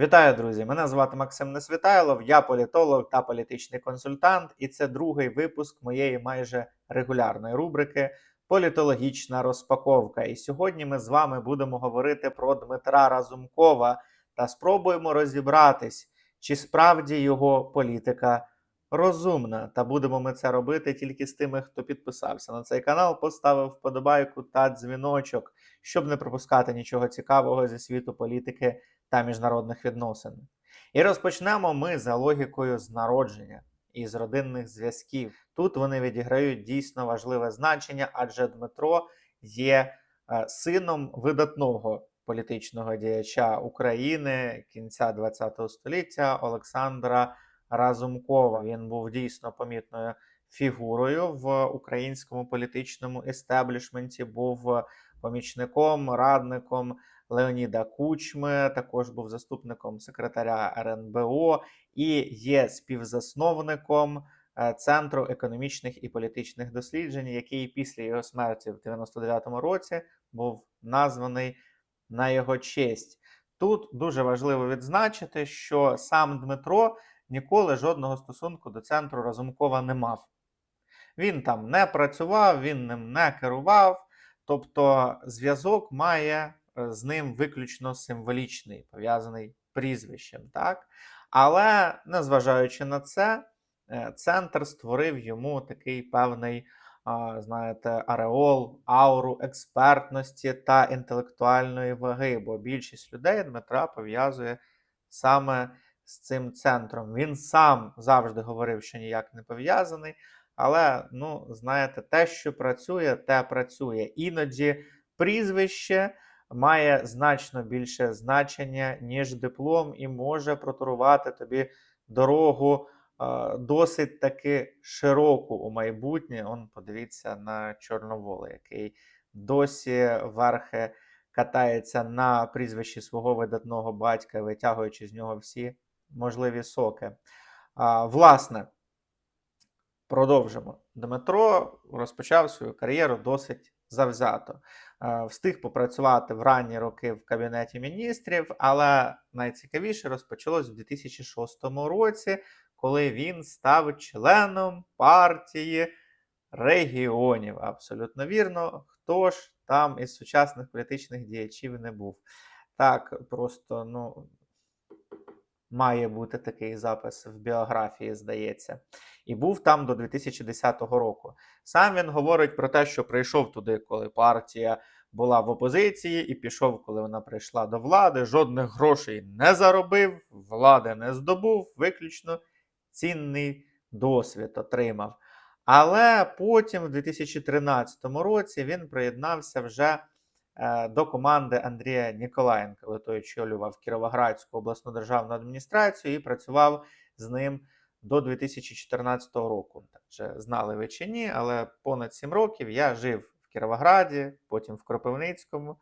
Вітаю, друзі! Мене звати Максим Несвітайлов, я політолог та політичний консультант, і це другий випуск моєї майже регулярної рубрики Політологічна розпаковка. І сьогодні ми з вами будемо говорити про Дмитра Разумкова та спробуємо розібратись, чи справді його політика розумна. Та будемо ми це робити тільки з тими, хто підписався на цей канал, поставив вподобайку та дзвіночок, щоб не пропускати нічого цікавого зі світу політики та міжнародних відносин. І розпочнемо ми за логікою з народження і з родинних зв'язків. Тут вони відіграють дійсно важливе значення, адже Дмитро є е, сином видатного політичного діяча України кінця ХХ століття Олександра Разумкова. Він був дійсно помітною фігурою в українському політичному естеблішменті, був помічником, радником Леоніда Кучми, також був заступником секретаря РНБО і є співзасновником е, Центру економічних і політичних досліджень, який після його смерті в 99-му році був названий на його честь. Тут дуже важливо відзначити, що сам Дмитро ніколи жодного стосунку до центру Разумкова не мав. Він там не працював, він ним не керував, тобто зв'язок має з ним виключно символічний, пов'язаний прізвищем. так? Але незважаючи на це, е, центр створив йому такий певний, знаєте, ареол, ауру експертності та інтелектуальної ваги, бо більшість людей Дмитра пов'язує саме з цим центром. Він сам завжди говорив, що ніяк не пов'язаний. Але, ну, знаєте, те, що працює, те працює. Іноді прізвище має значно більше значення, ніж диплом, і може протурувати тобі дорогу досить таки широку у майбутнє. Он подивіться на Чорновола, який досі верхи катається на прізвищі свого видатного батька, витягуючи з нього всі можливі соки. Власне. Продовжимо. Дмитро розпочав свою кар'єру досить завзято. Е, Встиг попрацювати в ранні роки в Кабінеті міністрів, але найцікавіше розпочалось в 2006 році, коли він став членом партії регіонів. Абсолютно вірно, хто ж там із сучасних політичних діячів не був. Так, просто, ну, має бути такий запис в біографії, здається. І був там до 2010 року. Сам він говорить про те, що прийшов туди, коли партія була в опозиції, і пішов, коли вона прийшла до влади. Жодних грошей не заробив, влади не здобув, виключно цінний досвід отримав. Але потім, в 2013 році, він приєднався вже до команди Андрія Ніколаєнка, коли той очолював Кіровоградську обласну державну адміністрацію і працював з ним до 2014 року. Так вже знали ви чи ні, але понад 7 років я жив в Кіровограді, потім в Кропивницькому.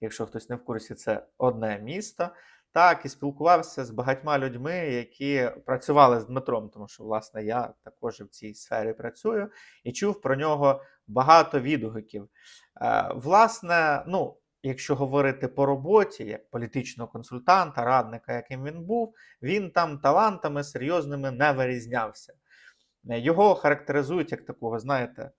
Якщо хтось не в курсі, це одне місто. Так, і спілкувався з багатьма людьми, які працювали з Дмитром, тому що, власне, я також в цій сфері працюю і чув про нього багато відгуків. Е, власне, ну, якщо говорити по роботі, як політичного консультанта, радника, яким він був, він там талантами серйозними не вирізнявся. Е, Його характеризують як такого, знаєте,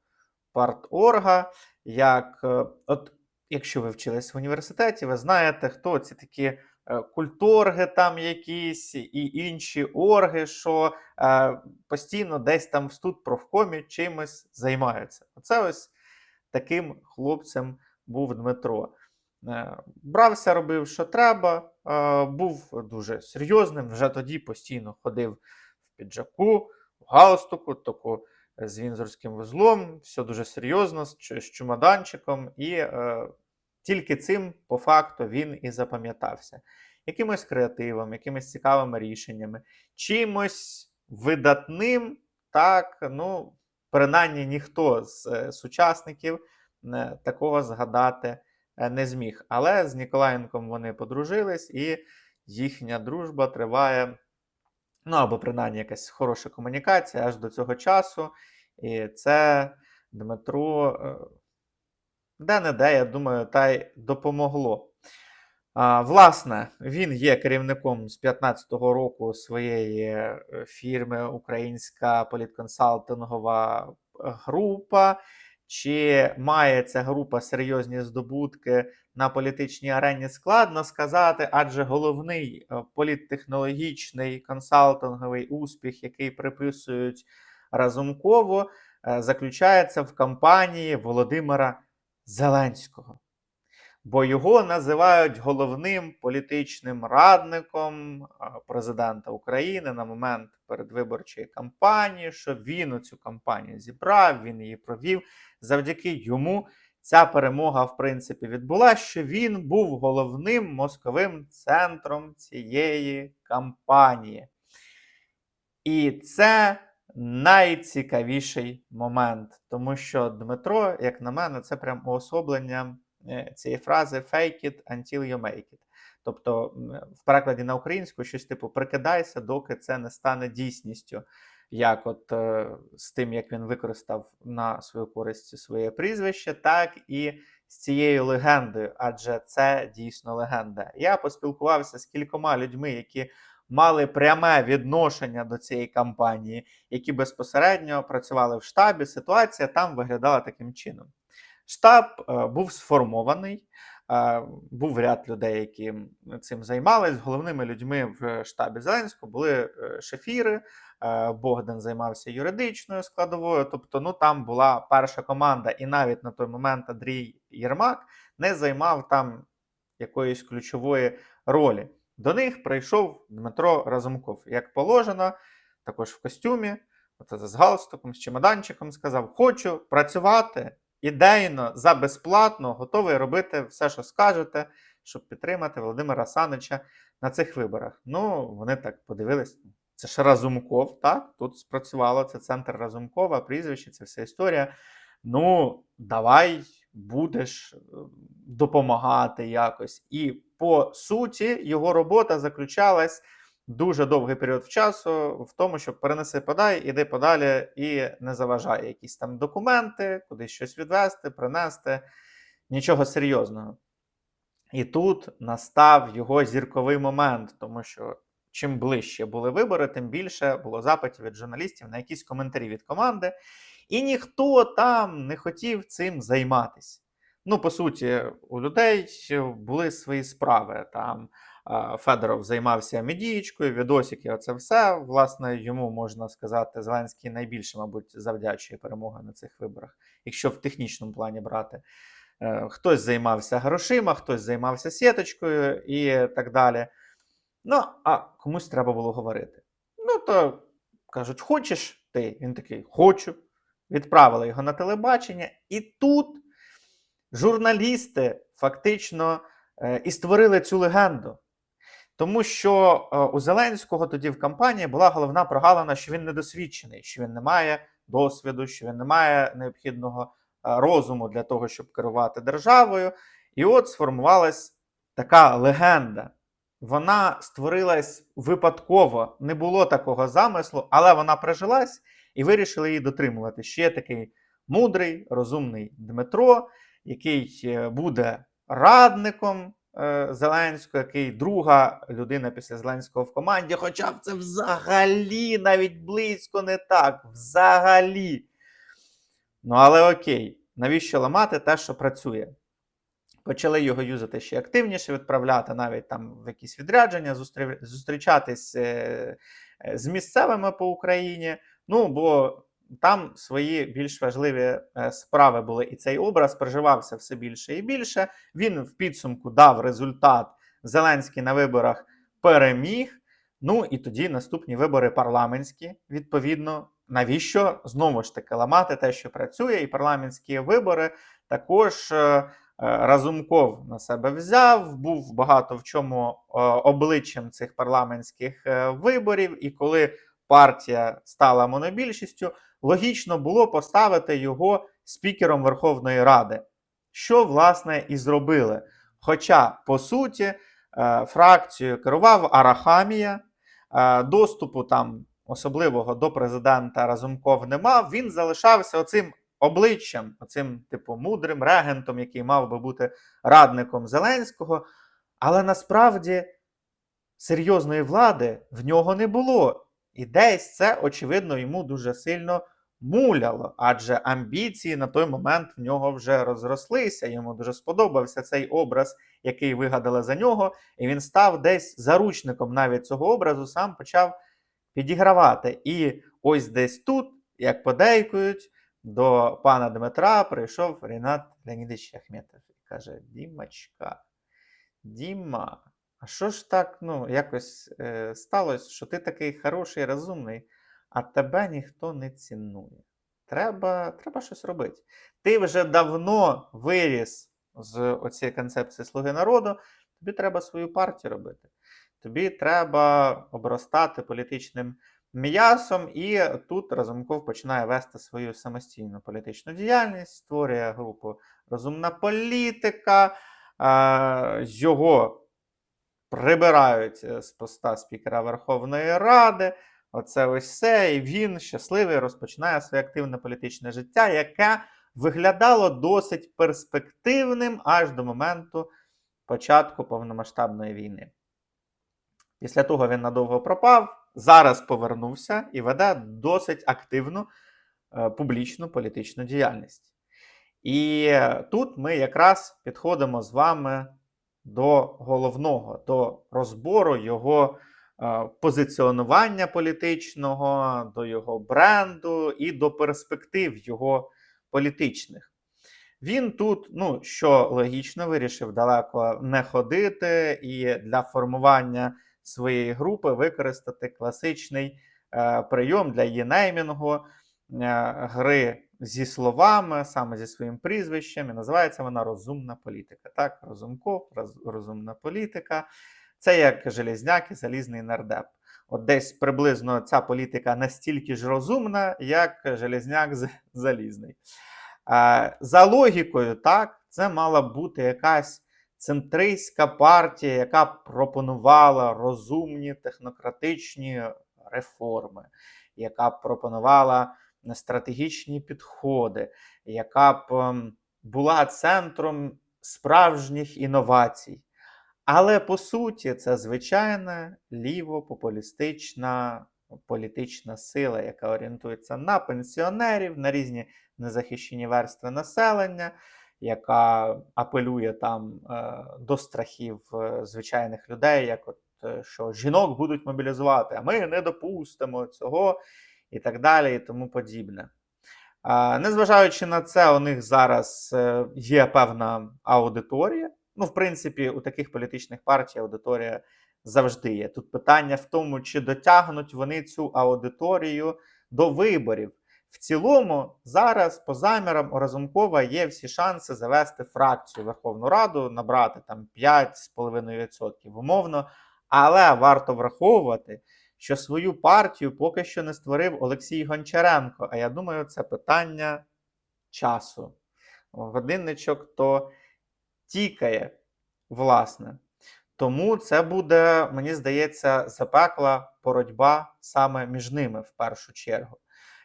парторга, як е, от. Якщо ви вчились в університеті, ви знаєте, хто ці такі культорги там якісь і інші орги, що е, постійно десь там в студпрофкомі чимось займаються. Оце ось таким хлопцем був Дмитро. Е, брався, робив, що треба, е, був дуже серйозним. Вже тоді постійно ходив в піджаку, в галстуку, таку з вінзорським вузлом, все дуже серйозно, з, чумаданчиком, і е, тільки цим, по факту, він і запам'ятався. Якимось креативом, якимись цікавими рішеннями, чимось видатним, так, ну, принаймні ніхто з е, сучасників е, такого згадати е, не зміг. Але з Ніколаєнком вони подружились, і їхня дружба триває, ну або принаймні якась хороша комунікація аж до цього часу. І це Дмитру е, де-не-де, я думаю, та й допомогло. А, Власне, він є керівником з 15-го року своєї е, фірми Українська політконсалтингова група. Чи має ця група серйозні здобутки на політичній арені? Складно сказати, адже головний е, політтехнологічний консалтинговий успіх, який приписують Разумкову, е, заключається в кампанії Володимира Зеленського бо його називають головним політичним радником президента України на момент передвиборчої кампанії, що він у цю кампанію зібрав, він її провів. Завдяки йому ця перемога, в принципі, відбула, що він був головним мозковим центром цієї кампанії. І це найцікавіший момент, тому що Дмитро, як на мене, це прям уособлення Е, цієї фрази fake it until you make it. Тобто, в перекладі на українську щось типу прикидайся, доки це не стане дійсністю. Як от е, з тим, як він використав на свою користь своє прізвище, так і з цією легендою, адже це дійсно легенда. Я поспілкувався з кількома людьми, які мали пряме відношення до цієї кампанії, які безпосередньо працювали в штабі. Ситуація там виглядала таким чином. Штаб е, був сформований, е, був ряд людей, які цим займались. Головними людьми в штабі Зеленського були е, шефіри. Богдан займався юридичною складовою. Тобто, ну там була перша команда, і навіть на той момент Андрій Єрмак не займав там якоїсь ключової ролі. До них прийшов Дмитро Разумков, як положено, також в костюмі, от з галстуком, з чемоданчиком сказав: Хочу працювати ідейно за безплатно готовий робити все, що скажете, щоб підтримати Володимира Санича на цих виборах. Ну, вони так подивились. Це ж Разумков, так? Тут спрацювало це центр Разумкова, прізвище, це вся історія. Ну, давай будеш е, допомагати якось. І по суті, його робота заключалась дуже довгий період часу в тому, що перенеси подай, іди подалі і не заважає якісь там документи, кудись щось відвести, принести. Нічого серйозного. І тут настав його зірковий момент, тому що чим ближче були вибори, тим більше було запитів від журналістів на якісь коментарі від команди. І ніхто там не хотів цим займатися. Ну, по суті, у людей були свої справи. Там Федоров займався медієчкою, відосики, оце все. Власне, йому можна сказати, Зеленський найбільше, мабуть, завдячує перемоги на цих виборах, якщо в технічному плані брати. Е, хтось займався грошима, хтось займався сіточкою і так далі. Ну, а комусь треба було говорити. Ну, то кажуть, хочеш ти? Він такий, хочу. Відправили його на телебачення, і тут журналісти фактично е, і створили цю легенду. Тому що е, у Зеленського тоді в кампанії була головна прогалина, що він недосвідчений, що він не має досвіду, що він не має необхідного е, розуму для того, щоб керувати державою. І от сформувалась така легенда. Вона створилась випадково, не було такого замислу, але вона прижилась і вирішили її дотримувати. Ще такий мудрий, розумний Дмитро, який е, буде радником Е, Зеленського, який друга людина після Зеленського в команді. Хоча це взагалі навіть близько не так. Взагалі. Ну, але окей, навіщо ламати те, що працює? Почали його юзати ще активніше, відправляти навіть там в якісь відрядження, зустрічатись е, з місцевими по Україні. Ну, бо там свої більш важливі е, справи були, і цей образ проживався все більше і більше. Він в підсумку дав результат. Зеленський на виборах переміг. Ну і тоді наступні вибори парламентські. Відповідно, навіщо знову ж таки ламати те, що працює, і парламентські вибори також. Е, е, Разумков на себе взяв, був багато в чому обличчям цих парламентських виборів, і коли партія стала монобільшістю, логічно було поставити його спікером Верховної Ради, що, власне, і зробили. Хоча, по суті, е, фракцією керував Арахамія, е, доступу там особливого до президента Разумков не мав, він залишався оцим обличчям, оцим, типу, мудрим регентом, який мав би бути радником Зеленського. Але насправді серйозної влади в нього не було. І десь це, очевидно, йому дуже сильно муляло, адже амбіції на той момент в нього вже розрослися. Йому дуже сподобався цей образ, який вигадали за нього, і він став десь заручником навіть цього образу, сам почав підігравати. І ось десь тут, як подейкують, до пана Дмитра прийшов Рінат Леонідович Ахметов і каже: Дімочка, Діма, а що ж так ну, якось е, сталося, що ти такий хороший, розумний, а тебе ніхто не цінує. Треба, треба щось робити. Ти вже давно виріс з оцієї концепції Слуги народу, тобі треба свою партію робити. Тобі треба обростати політичним м'ясом, і тут Разумков починає вести свою самостійну політичну діяльність, створює групу Розумна політика, його прибирають е, з поста спікера Верховної Ради. Оце ось все. І він щасливий розпочинає своє активне політичне життя, яке виглядало досить перспективним аж до моменту початку повномасштабної війни. Після того він надовго пропав, зараз повернувся і веде досить активну е, публічну політичну діяльність. І тут ми якраз підходимо з вами до головного, до розбору його е, позиціонування політичного, до його бренду і до перспектив його політичних. Він тут, ну що логічно, вирішив далеко не ходити і для формування своєї групи використати класичний е, прийом для її неймінгу, е, гри зі словами, саме зі своїм прізвищем. І називається вона Розумна політика. Так, Розумков, роз, розумна політика. Це як Железняк і залізний нардеп. От десь приблизно ця політика настільки ж розумна, як Железняк з- залізний. За логікою, так, це мала бути якась центристська партія, яка пропонувала розумні технократичні реформи, яка пропонувала стратегічні підходи, яка б ем, була центром справжніх інновацій. Але по суті, це звичайна ліво-популістична політична сила, яка орієнтується на пенсіонерів, на різні незахищені верстви населення, яка апелює там е, до страхів е, звичайних людей, як от е, що жінок будуть мобілізувати, а ми не допустимо цього, і так далі, і тому подібне. Незважаючи на це, у них зараз е, є певна аудиторія. Ну, в принципі, у таких політичних партій аудиторія завжди є. Тут питання в тому, чи дотягнуть вони цю аудиторію до виборів. В цілому, зараз по замірам у Разумкова є всі шанси завести фракцію Верховну Раду, набрати там 5,5% умовно. Але варто враховувати, що свою партію поки що не створив Олексій Гончаренко. А я думаю, це питання часу. Годинничок то тікає, власне. Тому це буде, мені здається, запекла боротьба саме між ними в першу чергу.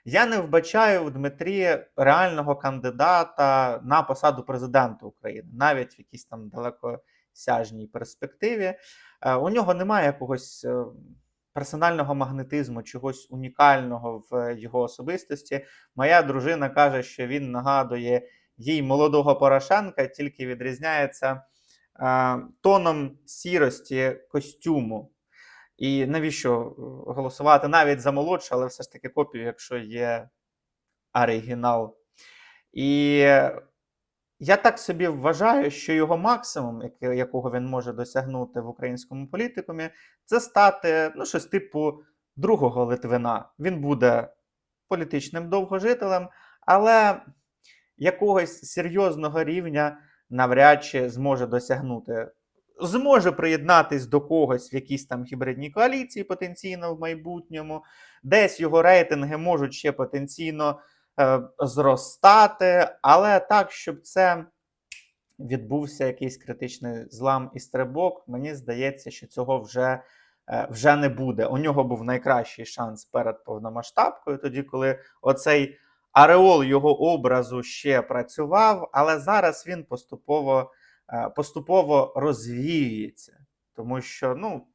Я не вбачаю в Дмитрі реального кандидата на посаду президента України, навіть в якійсь там далекосяжній перспективі. Е, У нього немає якогось е, персонального магнетизму, чогось унікального в його особистості. Моя дружина каже, що він нагадує їй молодого Порошенка, тільки відрізняється е, тоном сірості костюму. І навіщо е, голосувати навіть за молодшу, але все ж таки копію, якщо є оригінал. І я так собі вважаю, що його максимум, якого він може досягнути в українському політикумі, це стати ну, щось типу другого Литвина. Він буде політичним довгожителем, але якогось серйозного рівня навряд чи зможе досягнути. Зможе приєднатись до когось в якійсь там гібридній коаліції потенційно в майбутньому, десь його рейтинги можуть ще потенційно зростати, але так, щоб це відбувся якийсь критичний злам і стрибок, мені здається, що цього вже, е, вже не буде. У нього був найкращий шанс перед повномасштабкою, тоді, коли оцей ареол його образу ще працював, але зараз він поступово е, поступово розвіюється, тому що ну,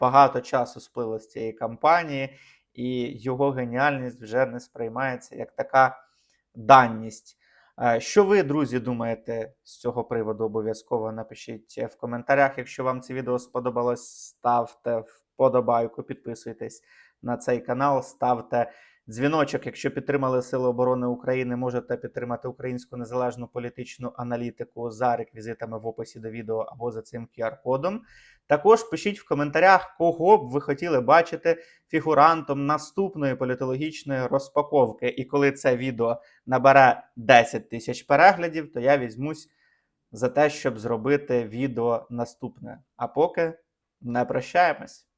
багато часу сплило з цієї кампанії, і його геніальність вже не сприймається як така данність. Е, Що ви, друзі, думаєте з цього приводу? Обов'язково напишіть в коментарях. Якщо вам це відео сподобалось, ставте вподобайку, підписуйтесь на цей канал, ставте дзвіночок. Якщо підтримали Сили оборони України, можете підтримати українську незалежну політичну аналітику за реквізитами в описі до відео або за цим QR-кодом. Також пишіть в коментарях, кого б ви хотіли бачити фігурантом наступної політологічної розпаковки. І коли це відео набере 10 тисяч переглядів, то я візьмусь за те, щоб зробити відео наступне. А поки не прощаємось.